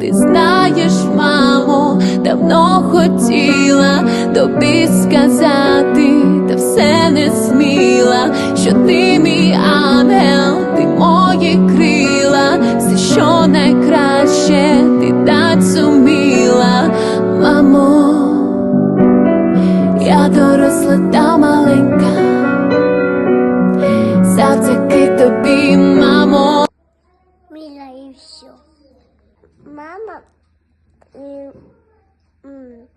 Ти знаєш, мамо, давно хотіла тобі сказати, та все не сміла, що ти мій ангел, ти мої крила, Мама м, м,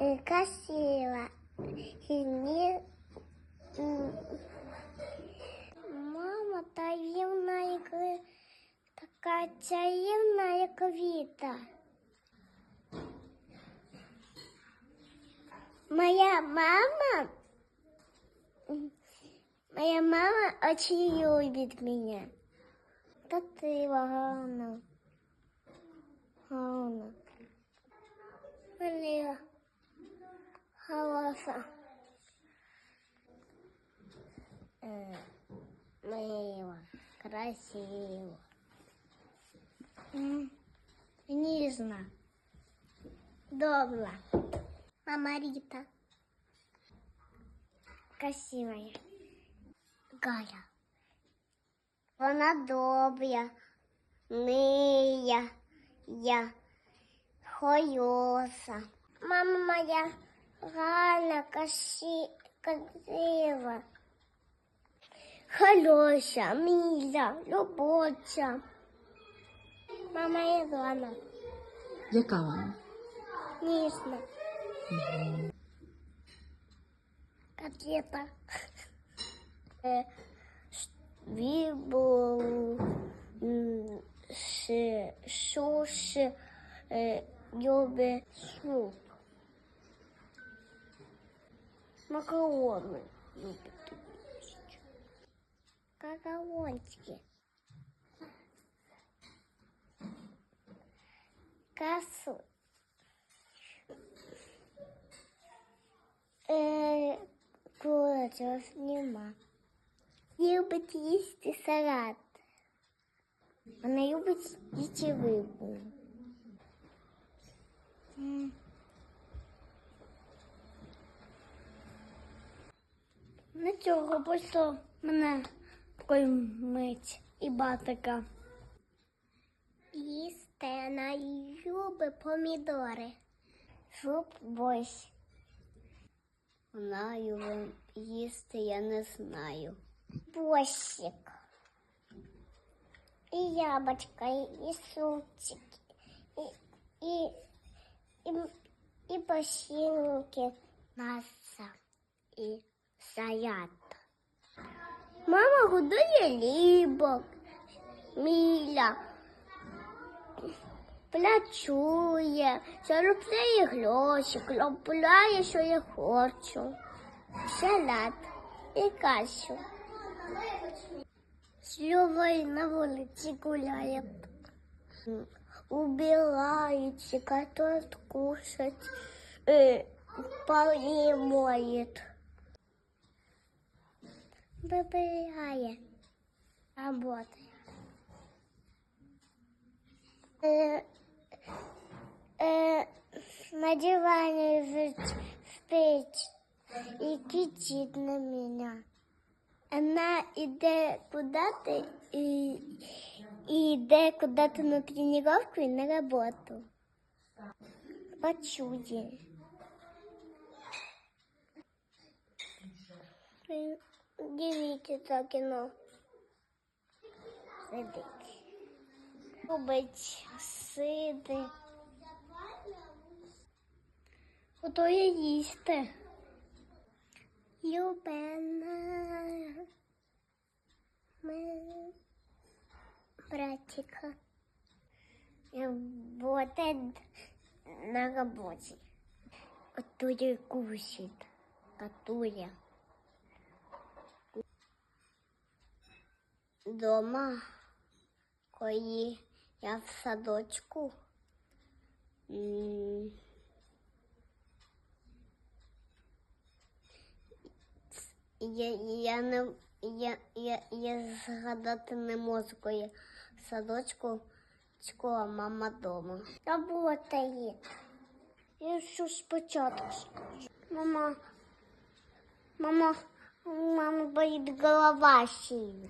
э, красива. И не, м, мама таємна, як ви- така чаївна, як квіта. Моя мама, м, моя мама очень любит меня. Та ти гарна. Гарна. Марія. Хороша. Е, Мила. Красиво. М, Ніжна. Добра. Мама Рита. Красивая. Галя. Вона добра, мия, я, хойоса. Мама моя гарна, красі, красива. Хороша, мила, робоча. Мама Ілона, Яка вона? ніжна. Котлета. Е, Е, любить суп. Макароны любит есть. Макарончики. Кассу. Е, курочок нема. Любить їсти салат. Вона любить їсти рибу. На цього просто мене мить і батика. Їсти вона любить помідори. Суп борщ. Вона його їсти я не знаю. Борщик. І яблочко, і супчик, і, і, і, і посілки, маса, і салат. Мама годує лібок, міля, плачує, заробляє гроші, купляє, що я хочу. Салат і кашу. З на вулиці гуляє. Убирається, готовит кушать, э, полы моет. Выбирає. Работает. Э, э, на диване лежит спить и кричит на меня. Она іде куди-то і, і йде куди-то на тренировку і на роботу. Почує. Ви Дивіться це кіно. Сидить. Любить сиди. Готує їсти. Любена. Ми братика. Работает на работе. Которая кушает. Которая. Дома, коли я в садочку. Я, я не я, я, я згадати не можу, коли в садочку Школа, мама дома. Робота є. Я що спочатку. Мама, мама, мама болить голова сильно.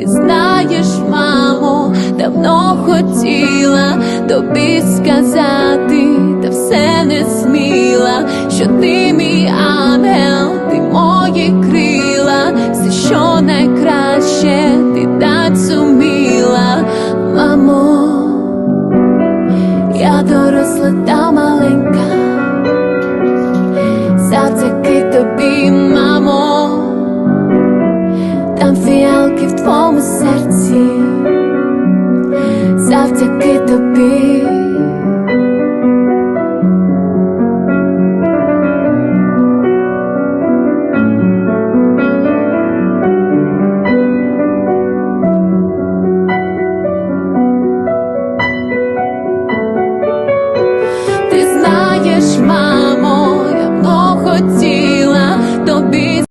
Ти знаєш, мамо, давно хотіла тобі сказати, та все не сміла, що ти мій ангел, ти мої крила, все, що найкраще, ти дать зуміла, мамо, я доросла